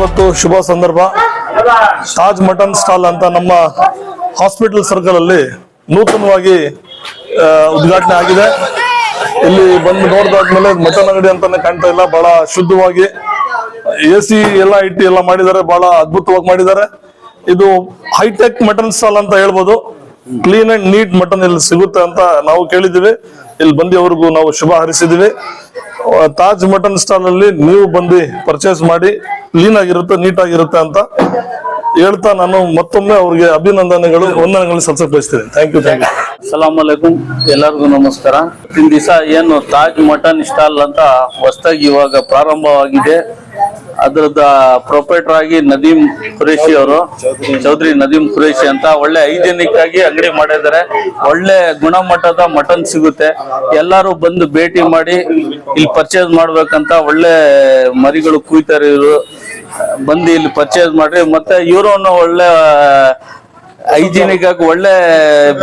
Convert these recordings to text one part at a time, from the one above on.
ಇವತ್ತು ಶುಭ ಸಂದರ್ಭ. Taj mutton stall ಅಂತ ನಮ್ಮ ಹಾಸ್ಪಿಟಲ್ ಸರ್ಕಲ್ ಅಲ್ಲಿ ನೂತನವಾಗಿ ಉದ್ಘಾಟನೆ ಆಗಿದೆ. ಇಲ್ಲಿ ಬಂದು ನೋಡಿದಾದ್ಮೇಲೆ ಮಟನ್ ಅಂಗಡಿ ಅಂತಾನೆ ಕಾಣ್ತಾ ಇಲ್ಲ. ಬಹಳ ಶುದ್ಧವಾಗಿ ಎ ಸಿ ಎಲ್ಲ ಇಟ್ಟು ಎಲ್ಲ ಮಾಡಿದ್ದಾರೆ. ಬಹಳ ಅದ್ಭುತವಾಗಿ ಮಾಡಿದ್ದಾರೆ. ಇದು ಹೈಟೆಕ್ ಮಟನ್ ಸ್ಟಾಲ್ ಅಂತ ಹೇಳ್ಬೋದು. ಕ್ಲೀನ್ ಅಂಡ್ ನೀಟ್ ಮಟನ್ ಇಲ್ಲಿ ಸಿಗುತ್ತೆ ಅಂತ ನಾವು ಕೇಳಿದ್ದೀವಿ. ಇಲ್ಲಿ ಬಂದು ಅವ್ರಿಗೂ ನಾವು ಶುಭ ಹಾರೈಸಿದ್ದೀವಿ. ತಾಜ್ ಮಟನ್ ಸ್ಟಾಲ್ ಅಲ್ಲಿ ನೀವು ಬಂದು ಪರ್ಚೇಸ್ ಮಾಡಿ. ಕ್ಲೀನ್ ಆಗಿರುತ್ತೆ ನೀಟ್ ಆಗಿರುತ್ತೆ ಅಂತ ಹೇಳ್ತಾ ನಾನು ಮತ್ತೊಮ್ಮೆ ಅವ್ರಿಗೆ ಅಭಿನಂದನೆಗಳು, ವಂದನೆಗಳು ಸಲ್ಸಕ್ ಬಯಸ್ತೀನಿ ಥ್ಯಾಂಕ್ ಯು ಥ್ಯಾಂಕ್ ಯು ಸಲಾಮ್ ಅಲೈಕುಂ ಎಲ್ಲರಿಗೂ ನಮಸ್ಕಾರ. ಇವತ್ತಿನ ದಿವಸ ಏನು ತಾಜ್ ಮಟನ್ ಸ್ಟಾಲ್ ಅಂತ ಹೊಸದಾಗಿ ಇವಾಗ ಪ್ರಾರಂಭವಾಗಿದೆ. ಅದರದ ಪ್ರೊಪರೇಟರ್ ಆಗಿ ನದೀಮ್ ಖುರೇಶಿ ಅವರು, ಚೌಧರಿ ನದೀಮ್ ಖುರೇಶಿ ಅಂತ ಒಳ್ಳೆ ಹೈಜೆನಿಕ್ ಆಗಿ ಅಂಗಡಿ ಮಾಡಿದ್ದಾರೆ. ಒಳ್ಳೆ ಗುಣಮಟ್ಟದ ಮಟನ್ ಸಿಗುತ್ತೆ. ಎಲ್ಲರೂ ಬಂದು ಭೇಟಿ ಮಾಡಿ, ಇಲ್ಲಿ ಪರ್ಚೇಸ್ ಮಾಡ್ಬೇಕಂತ ಒಳ್ಳೆ ಮರಿಗಳು ಕುಯ್ತಾರೆ ಇವರು. ಬಂದು ಇಲ್ಲಿ ಪರ್ಚೇಸ್ ಮಾಡ್ರಿ. ಮತ್ತೆ ಇವರು ಒಳ್ಳೆ ಹೈಜೀನಿಕ್ ಆಗಿ ಒಳ್ಳೆ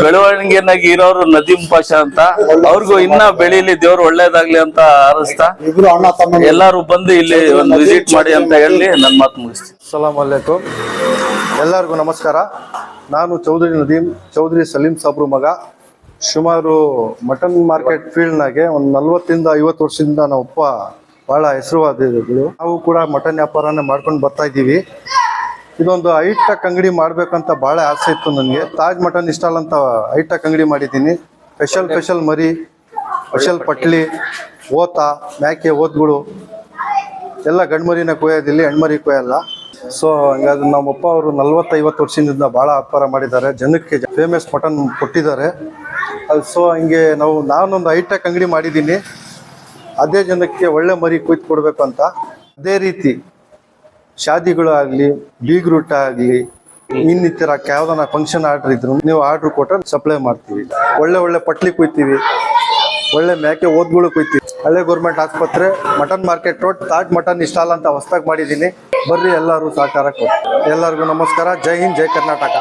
ಬೆಳವಣಿಗೆನಾಗಿ ಇರೋರು ನದೀಮ್ ಪಾಷಾ ಅಂತ. ಅವ್ರಿಗೂ ಇನ್ನ ಬೆಳೀಲಿ ದೇವ್ರು ಒಳ್ಳೇದಾಗ್ಲಿ ಅಂತ ತಮ್ಮ ಎಲ್ಲಾರು ಬಂದು ಇಲ್ಲಿ ಒಂದು ವಿಸಿಟ್ ಮಾಡಿ ಅಂತ ಹೇಳಿ ನನ್ನ ಮಾತು ಮುಗಿಸ್ತೀನಿ. ಸಲಾಮ್ ಅಲೈಕುಮ್. ಎಲ್ಲರಿಗೂ ನಮಸ್ಕಾರ. ನಾನು ಚೌಧರಿ ನದೀಮ್ ಚೌಧರಿ ಸಲೀಂ ಸಾಬ್ರು ಮಗ. ಸುಮಾರು ಮಟನ್ ಮಾರ್ಕೆಟ್ ಫೀಲ್ಡ್ನಾಗೆ ಒಂದು ನಲ್ವತ್ತರಿಂದ ಐವತ್ತು ವರ್ಷದಿಂದ ನಾವು ಉಪ್ಪ ಭಾಳ ಹೆಸರುವಾದಿಗಳು ನಾವು ಕೂಡ ಮಟನ್ ವ್ಯಾಪಾರನೇ ಮಾಡ್ಕೊಂಡು ಬರ್ತಾ ಇದ್ದೀವಿ. ಇದೊಂದು ಐಟಕ್ ಅಂಗಡಿ ಮಾಡ್ಬೇಕಂತ ಬಹಳ ಆಸೆ ಇತ್ತು ನನಗೆ. ತಾಜ್ ಮಟನ್ ಇಷ್ಟಾಲ್ ಅಂತ ಹೈಟೆಕ್ ಅಂಗಡಿ ಮಾಡಿದ್ದೀನಿ. ಸ್ಪೆಷಲ್ ಸ್ಪೆಷಲ್ ಮರಿ, ಸ್ಪೆಷಲ್ ಪಟ್ಲಿ, ಓತ, ಮ್ಯಾಕೆ ಓತ್ಗಳು. ಎಲ್ಲ ಗಂಡ್ಮರಿನ ಕೊಯ್ಯೋದಿಲ್ಲ ಹೆಣ್ಮರಿ ಕೊಯ್ಯಲ್ಲ. ಸೊ ಹಂಗಾದ್ರೆ ನಮ್ಮಪ್ಪ ಅವರು ನಲ್ವತ್ತೈವತ್ತು ವರ್ಷದಿಂದ ಭಾಳ ವ್ಯಾಪಾರ ಮಾಡಿದ್ದಾರೆ. ಜನಕ್ಕೆ ಫೇಮಸ್ ಮಟನ್ ಕೊಟ್ಟಿದ್ದಾರೆ. ಸೊ ಹಂಗೆ ನಾವು, ನಾನೊಂದು ಐಟಕ್ ಅಂಗಡಿ ಮಾಡಿದ್ದೀನಿ. ಅದೇ ಜನಕ್ಕೆ ಒಳ್ಳೆ ಮರಿ ಕುಯ್ದು ಕೊಡಬೇಕು ಅಂತ ಅದೇ ರೀತಿ ಶಾದಿಗಳು ಆಗಲಿ ಬೀಗ್ರೂಟ ಆಗಲಿ, ಇನ್ನಿತರ ಯಾವ್ದಾನ ಫಂಕ್ಷನ್ ಆರ್ಡರ್ ಇದ್ರು ನೀವು ಆರ್ಡರ್ ಕೊಟ್ಟರೆ ಸಪ್ಲೈ ಮಾಡ್ತೀವಿ. ಒಳ್ಳೆ ಒಳ್ಳೆ ಪಟ್ಲಿ ಕುಯ್ತೀವಿ, ಒಳ್ಳೆ ಮೇಕೆ ಓದ್ಗಳು ಕುಯ್ತೀವಿ. ಹಳೆ ಗೌರ್ಮೆಂಟ್ ಆಸ್ಪತ್ರೆ, ಮಟನ್ ಮಾರ್ಕೆಟ್ ರೋಡ್ ತಾಟ್ ಮಟನ್ ಇಸ್ಟಾಲ್ ಅಂತ ಹೊಸ್ದಾಗಿ ಮಾಡಿದ್ದೀನಿ. ಬರ್ರಿ ಎಲ್ಲರೂ ಸಹಕಾರ ಕೊಡಿ. ಎಲ್ಲರಿಗೂ ನಮಸ್ಕಾರ. ಜೈ ಹಿಂದ್, ಜೈ ಕರ್ನಾಟಕ.